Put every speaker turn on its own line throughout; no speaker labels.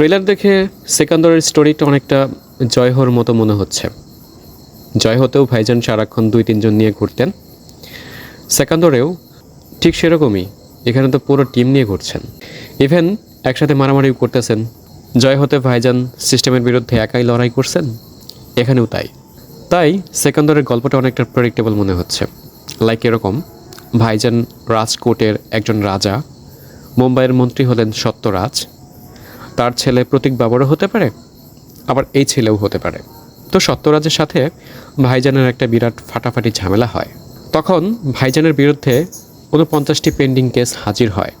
Trailer দেখে সেকান্দরের স্টোরিটা অনেকটা জয়হর মতো মনে হচ্ছে। জয় হতেও ভাইজান সারাক্ষণ দুই, তিনজন নিয়ে ঘুরতেন। সেকান্দরেও ঠিক সেরকমই, এখানে তো পুরো টিম নিয়ে ঘুরছেন। ইভেন একসাথে মারামারিও করতেছেন। জয় হতে ভাইজান সিস্টেমের বিরুদ্ধে একাই লড়াই করছেন? এখানেও তাই। তাই সেকান্দরের গল্পটা অনেকটা প্রেডিক্টেবল মনে হচ্ছে। লাইক এরকম, ভাইজান রাজকোটের একজন রাজা, মুম্বাইয়ের মন্ত্রী হলেন সত্যরাজ। তার ছেলে প্রতীক বাবরও হতে পারে, আবার এই ছেলেও হতে পারে। তো সত্যরাজের সাথে ভাইজানের একটা বিরাট ফাটাফাটি ঝামেলা হয়। তখন ভাইজানের বিরুদ্ধে উনপঞ্চাশটি পেন্ডিং কেস হাজির হয়।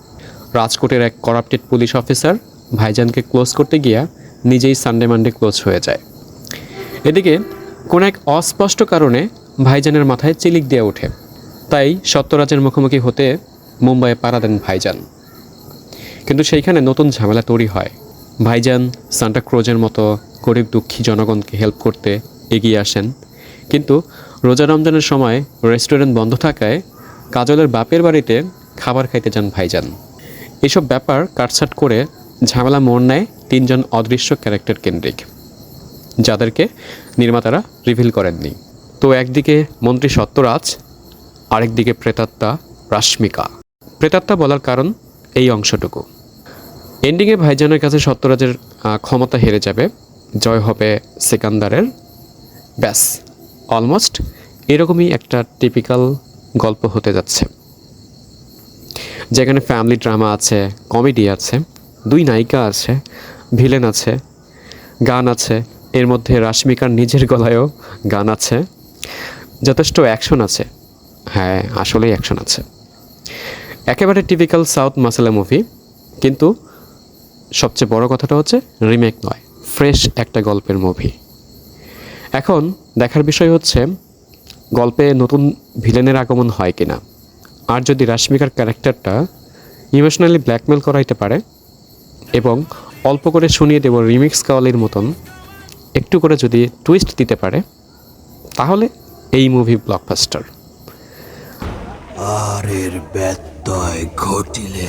রাজকোটের এক করাপ্টেড পুলিশ অফিসার ভাইজানকে ক্লোজ করতে গিয়া নিজেই সানডে মানডে ক্লোজ হয়ে যায়। এদিকে কোনো এক অস্পষ্ট কারণে ভাইজানের মাথায় চিলিক দিয়ে ওঠে। তাই সত্যরাজের মুখোমুখি হতে মুম্বাইয়ে পাড়া দেন ভাইজান। কিন্তু সেইখানে নতুন ঝামেলা তৈরি হয়। ভাইজান সান্টা ক্রোজের মতো গরিব দুঃখী জনগণকে হেল্প করতে এগিয়ে আসেন। কিন্তু রোজা রমজানের সময় রেস্টুরেন্ট বন্ধ থাকায় কাজলের বাপের বাড়িতে খাবার খাইতে যান ভাইজান। এসব ব্যাপার কাটছাট করে ঝামেলা মোড় নেয় তিনজন অদৃশ্য ক্যারেক্টার কেন্দ্রিক, যাদেরকে নির্মাতারা রিভিল করেননি। তো একদিকে মন্ত্রী সত্যরাজ, আরেকদিকে প্রেতাত্মা রাশ্মিকা। প্রেতাত্মা বলার কারণ এই অংশটুকু। এন্ডিংয়ে ভাইজানের কাছে সত্যরাজের ক্ষমতা হেরে যাবে। জয় হবে সেকান্দারের। ব্যাস অলমোস্ট এরকমই একটা টিপিক্যাল গল্প হতে যাচ্ছে। যেখানে ফ্যামিলি ড্রামা আছে কমেডি আছে, দুই নায়িকা আছে ভিলেন আছে, গান আছে, এর মধ্যে রাশ্মিকার নিজের গলায়ও গান আছে। যথেষ্ট অ্যাকশন আছে। হ্যাঁ আসলেই অ্যাকশন আছে। একেবারে টিপিক্যাল সাউথ মাসালা মুভি কিন্তু সবচেয়ে বড় কথাটা হচ্ছে রিমেক নয়, ফ্রেশ একটা গল্পের মুভি। এখন দেখার বিষয় হচ্ছে, গল্পে নতুন ভিলেনের আগমন হয় কিনা? আর যদি রাশ্মিকার ক্যারেক্টারটা ইমোশনালি ব্ল্যাকমেল করাইতে পারে, এবং অল্প করে শুনিয়ে দেব রিমিক্স কাওয়ালির মতন, একটু করে যদি টুইস্ট দিতে পারে, তাহলে এই মুভি ব্লকবাস্টার
আর এর ঘটিলে।